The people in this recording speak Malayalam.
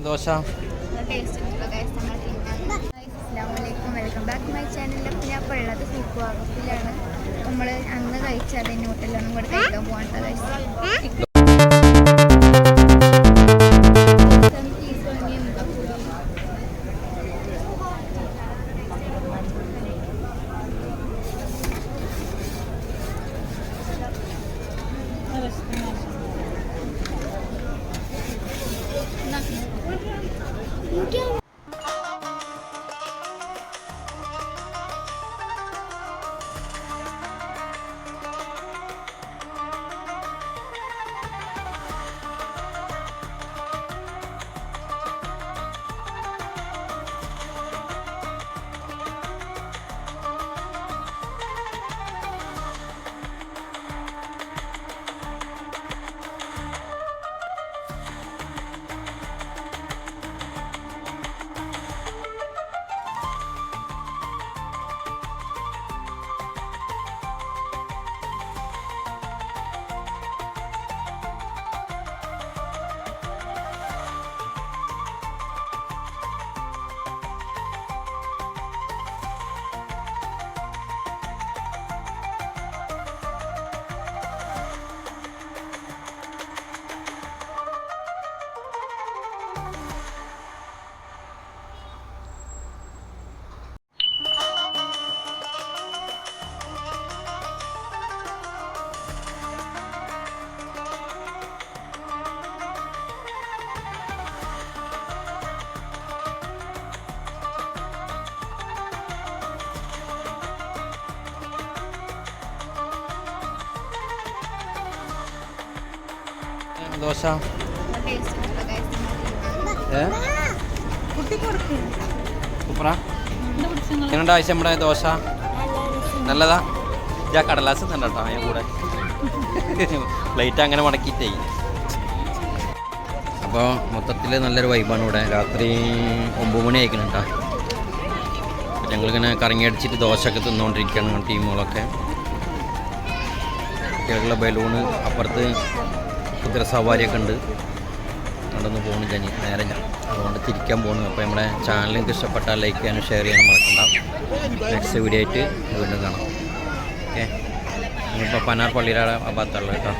ദോശ. വെൽക്കം ബാക്ക് മൈ അപ്പോൾ ഞാൻ ഇപ്പോൾ ഉള്ളത് സൂപ്പ് ഹൗസിലാണ് നമ്മൾ അന്ന് കഴിച്ചത് ഇനി ഹോട്ടലിലൊന്നും കൂടെ കഴിക്കാൻ 你叫 ദോശ ഏണ്ട സൂപ്പറാ. എങ്ങനെയുണ്ട് ആവശ്യം നമ്മുടെ ദോശ. നല്ലതാ. ഞാൻ കടലാസ് തന്നെ കേട്ടോ ഞാൻ കൂടെ. പ്ലേറ്റ് അങ്ങനെ മടക്കിയിട്ടേ. അപ്പോൾ മൊത്തത്തിൽ നല്ലൊരു വൈബാണ് ഇവിടെ. രാത്രി ഒമ്പത് മണി ആയിക്കണം കേട്ടോ. ഞങ്ങളിങ്ങനെ കറങ്ങി അടിച്ചിട്ട് ദോശയൊക്കെ തിന്നുകൊണ്ടിരിക്കുകയാണ് ടീമുകളൊക്കെ കുട്ടികളുടെ ബലൂണ് അപ്പുറത്ത് കുതിര സവാരിയൊക്കെ ഉണ്ട്. നടന്ന് പോകുന്നില്ല ഇനി നേരെ ഞാൻ. അതുകൊണ്ട് തിരിക്കാൻ പോകുന്നു അപ്പോൾ നമ്മുടെ നിങ്ങൾക്ക് ഇഷ്ടപ്പെട്ടാൽ ലൈക്ക് ചെയ്യാനും ഷെയർ ചെയ്യാനും മറക്കണ്ട. നെക്സ്റ്റ് വീഡിയോ ആയിട്ട് വീണ്ടും കാണാം. ഓക്കെ ഇപ്പോൾ പനാർ പള്ളിയുടെ ആ ഭാഗത്തുള്ള കേട്ടോ.